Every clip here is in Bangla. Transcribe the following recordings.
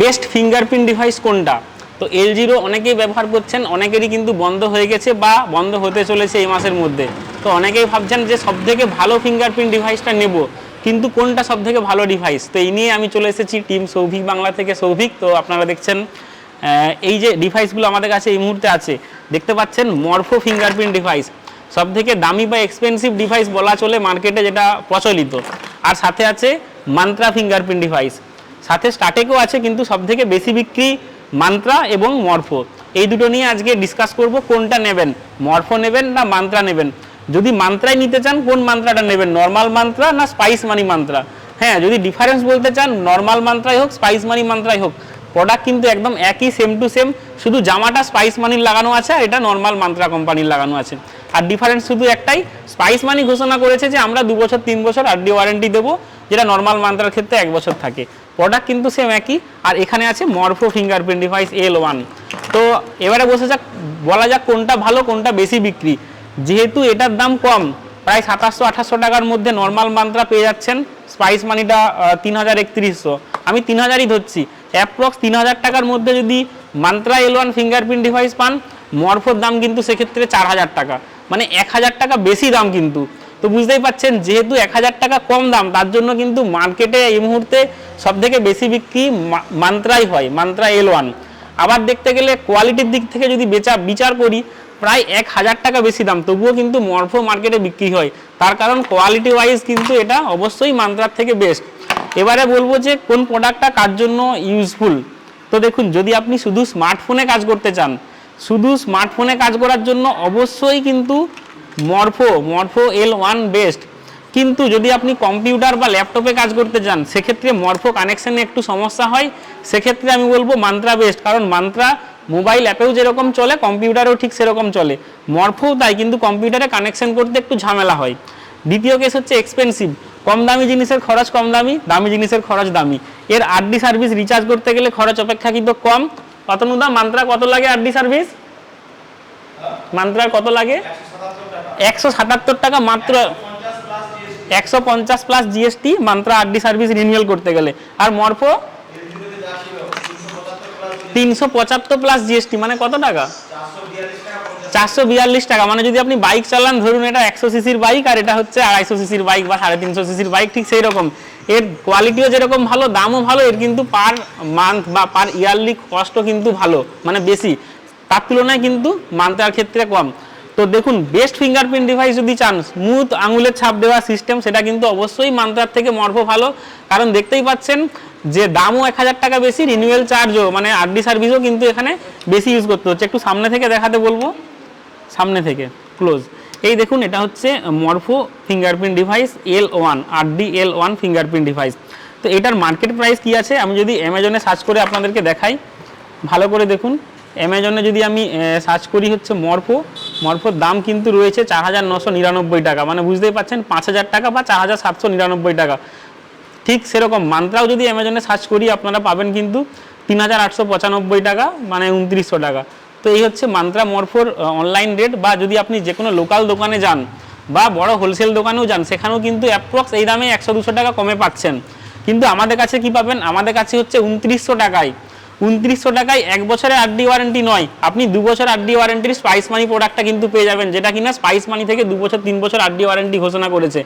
বেস্ট ফিঙ্গারপ্রিন্ট ডিভাইস কোনটা? তো এল জিরো অনেকেই ব্যবহার করছেন, অনেকেরই কিন্তু বন্ধ হয়ে গেছে বা বন্ধ হতে চলেছে এই মাসের মধ্যে। তো অনেকেই ভাবছেন যে সব থেকে ভালো ফিঙ্গারপ্রিন্ট ডিভাইসটা নেব, কিন্তু কোনটা সব থেকে ভালো ডিভাইস তো এই নিয়ে আমি চলে এসেছি টিম সৌভিক বাংলা থেকে। সৌভিক, তো আপনারা দেখছেন এই যে ডিভাইসগুলো আমাদের কাছে এই মুহূর্তে আছে, দেখতে পাচ্ছেন মরফো ফিঙ্গারপ্রিন্ট ডিভাইস সব থেকে দামি বা এক্সপেন্সিভ ডিভাইস বলা চলে মার্কেটে যেটা প্রচলিত। আর সাথে আছে মান্ত্রা ফিঙ্গারপ্রিন্ট ডিভাইস সাথে স্টার্টেকও আছে, কিন্তু সব থেকে বেশি বিক্রি মান্ত্রা এবং মরফো এই দুটো নিয়ে আজকে ডিসকাস করব, কোনটা নেবেন? মরফো নেবেন না মান্ত্রা নেবেন? যদি মান্ত্রাই নিতে চান, কোন মান্ত্রাটা নেবেন? নর্মাল মান্ত্রা না স্পাইস মানি মান্ত্রা হ্যাঁ যদি ডিফারেন্স বলতে চান নর্মাল মান্ত্রাই হোক স্পাইস মানি মান্ত্রাই হোক। প্রোডাক্ট কিন্তু একদম একই সেম টু সেম শুধু জামাটা স্পাইস মানির লাগানো আছে আর এটা নর্মাল মান্ত্রা কোম্পানির লাগানো আছে। আর ডিফারেন্স শুধু একটাই স্পাইস মানি ঘোষণা করেছে যে আমরা দু বছর, তিন বছর আরডি ওয়ারেন্টি দেবো। যেটা নর্মাল মান্ত্রার ক্ষেত্রে এক বছর থাকে। প্রোডাক্ট কিন্তু সেম একই, আর এখানে আছে Morpho fingerprint device L one তো এবারে বসে যাক, বলা যাক কোনটা ভালো, কোনটা বেশি বিক্রি। যেহেতু এটার দাম কম, প্রায় সাতাশশো, আঠাশশো টাকার মধ্যে নর্মাল মান্ত্রা পেয়ে যাচ্ছেন। স্পাইস মানিটা তিন হাজার একত্রিশশো। আমি তিন হাজারই ধরছি। অ্যাপ্রক্স তিন হাজার টাকার মধ্যে যদি Mantra L one fingerprint device পান মরফোর দাম কিন্তু সেক্ষেত্রে চার হাজার টাকা। মানে এক হাজার টাকা বেশি দাম কিন্তু। তো বুঝতেই পাচ্ছেন যেহেতু এক হাজার টাকা কম দাম, তার জন্য কিন্তু মার্কেটে এই মুহূর্তে সব থেকে বেশি বিক্রি মান্ত্রাই হয়, মান্ত্রা এল ওয়ান আবার দেখতে গেলে কোয়ালিটির দিক থেকে যদি বেচা বিচার করি, প্রায় এক হাজার টাকা বেশি দাম, তবুও কিন্তু মরফো মার্কেটে বিক্রি হয়। তার কারণ কোয়ালিটি ওয়াইজ কিন্তু এটা অবশ্যই মান্ত্রার থেকে বেস্ট এবারে বলব যে কোন প্রোডাক্টটা কার জন্য ইউজফুল তো দেখুন, যদি আপনি শুধু স্মার্টফোনে কাজ করতে চান, শুধু স্মার্টফোনে কাজ করার জন্য অবশ্যই কিন্তু Morpho Morpho L one best কিন্তু যদি আপনি কম্পিউটার বা ল্যাপটপে কাজ করতে চান সেক্ষেত্রে মরফো কানেকশানে একটু সমস্যা হয়। সেক্ষেত্রে আমি বলব মান্ত্রা বেস্ট কারণ মান্ত্রা মোবাইল অ্যাপেও যেরকম চলে কম্পিউটারেও ঠিক সেরকম চলে। মরফোও তাই কিন্তু কম্পিউটারে কানেকশন করতে একটু ঝামেলা হয়। দ্বিতীয় কেস হচ্ছে এক্সপেন্সিভ কম দামি জিনিসের খরচ কম দামি দামি জিনিসের খরচ দামি। এর আরডি সার্ভিস রিচার্জ করতে গেলে খরচ অপেক্ষাকৃত কম। অতনুদা মান্ত্রা কত লাগে আরডি সার্ভিস মান্ত্রার কত লাগে? একশো সাতাত্তর টাকা মাত্র একশো পঞ্চাশ plus GST Mantra RD service renewal করতে গেলে। আর মরফো তিনশো পঁচাত্তর প্লাস জিএসটি মানে কত টাকা? চারশো বিয়াল্লিশ টাকা। মানে যদি আপনি বাইক চালান, ধরুন এটা একশো সিসির বাইক আর এটা হচ্ছে আড়াইশো সিসির বাইক বা সাড়ে তিনশো সিসির বাইক ঠিক সেই রকম। এর কোয়ালিটিও যেরকম ভালো, দামও ভালো, এর কিন্তু পার মান্থ বা পার ইয়ারলি কস্টও কিন্তু ভালো মানে বেশি। তার তুলনায় কিন্তু মান্থের ক্ষেত্রে কম। তো দেখুন বেস্ট ফিঙ্গারপ্রিন্ট ডিভাইস যদি চান স্মুথ আঙুলের ছাপ দেওয়া সিস্টেম সেটা কিন্তু অবশ্যই মান্ত্রার থেকে মর্ফো ভালো। কারণ দেখতেই পাচ্ছেন যে দামও এক হাজার টাকা বেশি রিনিউয়াল চার্জও মানে আরডি সার্ভিসও কিন্তু এখানে বেশি ইউজ করতে হচ্ছে। একটু সামনে থেকে দেখাতে বলব। সামনে থেকে ক্লোজ এই দেখুন, এটা হচ্ছে Morpho fingerprint device L one R D L one fingerprint device তো এটার মার্কেট প্রাইস কি আছে? আমি যদি অ্যামাজনে সার্চ করে আপনাদেরকে দেখাই। ভালো করে দেখুন। অ্যামাজনে যদি আমি সার্চ করি হচ্ছে মরফো মরফোর দাম কিন্তু রয়েছে চার হাজার নশো নিরানব্বই টাকা। মানে বুঝতেই পাচ্ছেন, পাঁচ হাজার টাকা বা চার হাজার সাতশো নিরানব্বই টাকা। ঠিক সেরকম মান্ত্রাও যদি অ্যামাজনে সার্চ করি, আপনারা পাবেন কিন্তু তিন হাজার আটশো পঁচানব্বই টাকা মানে উনত্রিশশো টাকা। তো এই হচ্ছে মান্ত্রা মরফোর অনলাইন রেট বা যদি আপনি যে কোনো লোকাল দোকানে যান বা বড় হোলসেল দোকানেও যান, সেখানেও কিন্তু অ্যাপ্রক্স এই দামে একশো দুশো টাকা কমে পাচ্ছেন। কিন্তু আমাদের কাছে কি পাবেন? আমাদের কাছে হচ্ছে উনত্রিশশো টাকায় উনত্রিশশো টাকায় এক বছরের আরডি ওয়ারেন্টি নয়। আপনি দু বছর আরডি ওয়ারেন্টির স্পাইস মানি প্রোডাক্টটা কিন্তু পেয়ে যাবেন, যেটা কিনা স্পাইস মানি থেকে দু বছর, তিন বছর আরডি ওয়ারেন্টি ঘোষণা করেছে।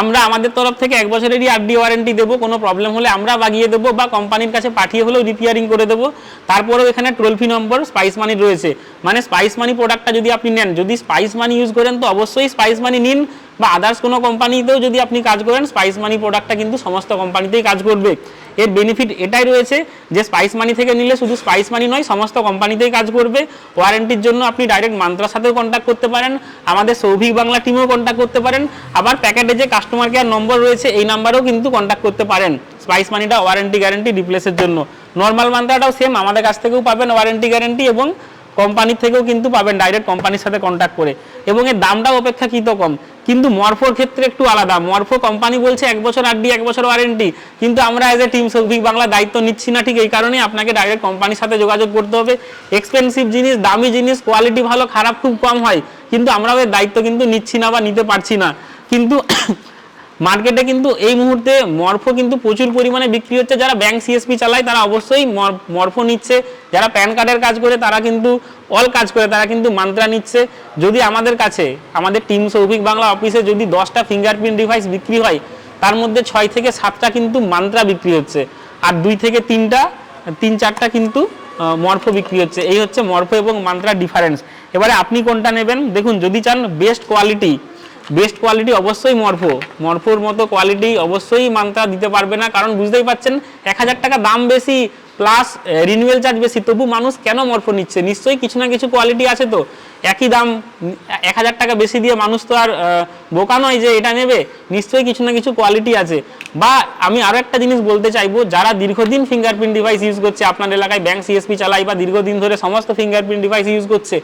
আমরা আমাদের তরফ থেকে এক বছরেরই আরডি ওয়ারেন্টি দেবো, কোনো প্রবলেম হলে আমরা বাগিয়ে দেবো বা কোম্পানির কাছে পাঠিয়ে হলেও রিপেয়ারিং করে দেবো। তারপরেও এখানে toll free number Spice Money রয়েছে। মানে স্পাইস মানি প্রোডাক্টটা যদি আপনি নেন, যদি স্পাইস মানি ইউজ করেন, তো অবশ্যই স্পাইস মানি নিন। বা আদার্স কোনো কোম্পানিতেও যদি আপনি কাজ করেন স্পাইস মানি প্রোডাক্টটা কিন্তু সমস্ত কোম্পানিতেই কাজ করবে। এর বেনিফিট এটাই রয়েছে যে স্পাইস মানি থেকে নিলে শুধু স্পাইস মানি নয়, সমস্ত কোম্পানিতেই কাজ করবে। ওয়ারেন্টির জন্য আপনি ডাইরেক্ট মান্ত্রার সাথেও কন্ট্যাক্ট করতে পারেন, আমাদের সৌভিক বাংলা টিমেও কন্ট্যাক্ট করতে পারেন। আবার প্যাকেটে যে কাস্টমার কেয়ার নম্বর রয়েছে, এই নাম্বারেও কিন্তু কন্ট্যাক্ট করতে পারেন। স্পাইস মানিটা ওয়ারেন্টি গ্যারেন্টি রিপ্লেসের জন্য। নর্মাল মান্ত্রাটাও সেম আমাদের কাছ থেকেও পাবেন ওয়ারেন্টি গ্যারেন্টি এবং কোম্পানির থেকেও কিন্তু পাবেন ডাইরেক্ট কোম্পানির সাথে কন্ট্যাক্ট করে। এবং এর দামটাও অপেক্ষাকৃত কম। কিন্তু মরফোর ক্ষেত্রে একটু আলাদা। মরফো কোম্পানি বলছে এক বছর আরডি এক বছর ওয়ারেন্টি কিন্তু আমরা as a team Souvik Bangla দায়িত্ব নিচ্ছি না, ঠিক এই কারণে আপনাকে ডাইরেক্ট কোম্পানির সাথে যোগাযোগ করতে হবে। এক্সপেন্সিভ জিনিস, দামি জিনিস কোয়ালিটি ভালো, খারাপ খুব কম হয়। কিন্তু আমরা ওদের দায়িত্ব কিন্তু নিচ্ছি না বা নিতে পারছি না। কিন্তু মার্কেটে কিন্তু এই মুহূর্তে মরফো কিন্তু প্রচুর পরিমাণে বিক্রি হচ্ছে। যারা ব্যাংক সিএসপি চালায় তারা অবশ্যই মর- মরফো নিচ্ছে। যারা প্যান কার্ডের কাজ করে, তারা কিন্তু অল কাজ করে, তারা কিন্তু মান্ত্রা নিচ্ছে। যদি আমাদের কাছে, আমাদের টিম সৌভিক বাংলা অফিসে যদি দশটা ফিঙ্গারপ্রিন্ট ডিভাইস বিক্রি হয়, তার মধ্যে ছয় থেকে সাতটা কিন্তু মান্ত্রা বিক্রি হচ্ছে। আর দুই থেকে তিনটা, তিন চারটা কিন্তু মরফো বিক্রি হচ্ছে। এই হচ্ছে মরফো এবং মান্ত্রা ডিফারেন্স এবারে আপনি কোনটা নেবেন? দেখুন, যদি চান বেস্ট কোয়ালিটি বেস্ট কোয়ালিটি অবশ্যই মরফো। মর্ফোর মতো কোয়ালিটি অবশ্যই মান্ত্রা দিতে পারবে না। কারণ বুঝতেই পাচ্ছেন এক হাজার টাকা দাম বেশি প্লাস রিনিউয়াল চার্জ বেশি, তবু মানুষ কেন মরফো নিচ্ছে? নিশ্চয়ই কিছু না কিছু কোয়ালিটি আছে তো। একই দাম, এক হাজার টাকা বেশি দিয়ে মানুষ তো আর বোকা নয় যে এটা নেবে। নিশ্চয়ই কিছু না কিছু কোয়ালিটি আছে। বা আমি আরও একটা জিনিস বলতে চাইব, যারা দীর্ঘদিন ফিঙ্গারপ্রিন্ট ডিভাইস ইউজ করছে, আপনার এলাকায় ব্যাংক সিএসপি চালায় বা দীর্ঘদিন ধরে সমস্ত ফিঙ্গারপ্রিন্ট ডিভাইস ইউজ করছে,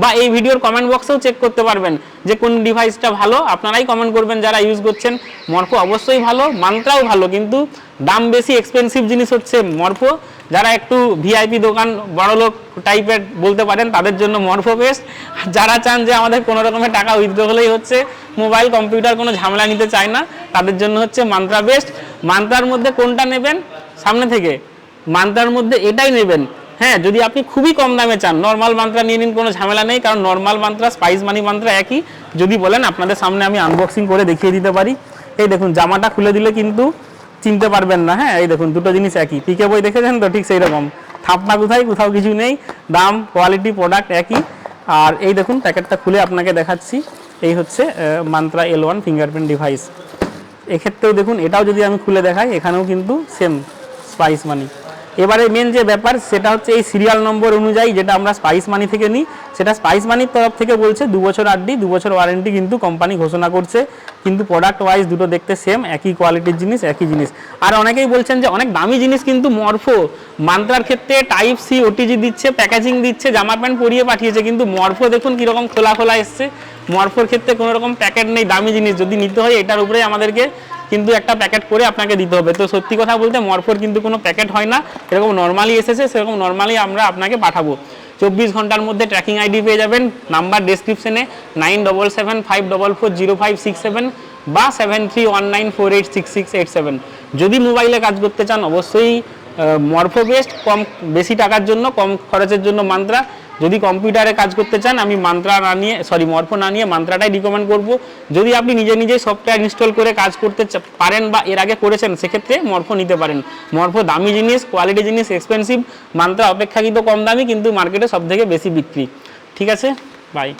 বা এই ভিডিওর কমেন্ট বক্সেও চেক করতে পারবেন যে কোন ডিভাইসটা ভালো। আপনারাই কমেন্ট করবেন যারা ইউজ করছেন। মরফো অবশ্যই ভালো মান্ত্রাও ভালো, কিন্তু দাম বেশি এক্সপেন্সিভ জিনিস হচ্ছে মরফো যারা একটু ভিআইপি দোকান বড়লোক টাইপের বলতে পারেন, তাদের জন্য মরফো বেস্ট যারা চান যে আমাদের কোনো রকমের টাকা উইথড্র হলেই হচ্ছে মোবাইল কম্পিউটার কোনো ঝামেলা নিতে চায় না, তাদের জন্য হচ্ছে মান্ত্রা বেস্ট মান্ত্রার মধ্যে কোনটা নেবেন? সামনে থেকে। মান্ত্রার মধ্যে এটাই নেবেন। হ্যাঁ যদি আপনি খুবই কম দামে চান নর্মাল মান্ত্রা নিয়ে নিন, কোনো ঝামেলা নেই, কারণ normal Mantra Spice Money Mantra একই। যদি বলেন, আপনাদের সামনে আমি আনবক্সিং করে দেখিয়ে দিতে পারি। এই দেখুন, জামাটা খুলে দিলে কিন্তু চিনতে পারবেন না হ্যাঁ? এই দেখুন, দুটো জিনিস একই। পিকে বই দেখেছেন তো? ঠিক সেই রকম থাপনা কোথায়? কোথাও কিছু নেই। দাম কোয়ালিটি প্রোডাক্ট একই। আর এই দেখুন, প্যাকেটটা খুলে আপনাকে দেখাচ্ছি। এই হচ্ছে Mantra L one fingerprint device এক্ষেত্রেও দেখুন, এটাও যদি আমি খুলে দেখাই, এখানেও কিন্তু সেম স্পাইস মানি এবারে মেন যে ব্যাপার, সেটা হচ্ছে এই সিরিয়াল নম্বর অনুযায়ী যেটা আমরা স্পাইস মানি থেকে নিই, সেটা স্পাইস মানির তরফ থেকে বলছে দু বছর আড্ডি দু বছর ওয়ারেন্টি কিন্তু কোম্পানি ঘোষণা করছে। কিন্তু প্রোডাক্ট ওয়াইজ দুটো দেখতে সেম একই কোয়ালিটির জিনিস, একই জিনিস। আর অনেকেই বলছেন যে অনেক দামি জিনিস কিন্তু মরফো। মান্ত্রার ক্ষেত্রে টাইপ সি ওটিজি দিচ্ছে প্যাকেজিং দিচ্ছে, জামা প্যান্ট পরিয়ে পাঠিয়েছে, কিন্তু মরফো দেখুন কীরকম খোলা খোলা এসছে। মরফোর ক্ষেত্রে কোনো রকম প্যাকেট নেই, দামি জিনিস যদি নিতে হয়, এটার উপরে আমাদেরকে কিন্তু একটা প্যাকেট করে আপনাকে দিতে হবে। তো সত্যি কথা বলতে মরফোর কিন্তু কোনো প্যাকেট হয় না। এরকম নর্মালি এসেছে, সেরকম নর্মালি আমরা আপনাকে পাঠাবো। চব্বিশ ঘণ্টার মধ্যে ট্র্যাকিং আইডি পেয়ে যাবেন। নাম্বার ডেসক্রিপশনে nine double seven five double four zero five six seven বা seven three one nine four eight six six eight seven যদি মোবাইলে কাজ করতে চান, অবশ্যই মরফো বেস্ট কম বেশি টাকার জন্য, কম খরচের জন্য মান্ত্রা। যদি কম্পিউটারে কাজ করতে চান, আমি মান্ত্রা না নিয়ে সরি মর্ফ না নিয়ে মান্ত্রাটাই রিকমেন্ড করব। যদি আপনি নিজে নিজেই সফটওয়্যার ইনস্টল করে কাজ করতে পারেন বা এর আগে করেছেন, সেক্ষেত্রে মর্ফ নিতে পারেন। মর্ফ দামি জিনিস কোয়ালিটি জিনিস এক্সপেন্সিভ মান্ত্রা অপেক্ষাকৃত কম দামি, কিন্তু মার্কেটে সব থেকে বেশি বিক্রি। ঠিক আছে? বাই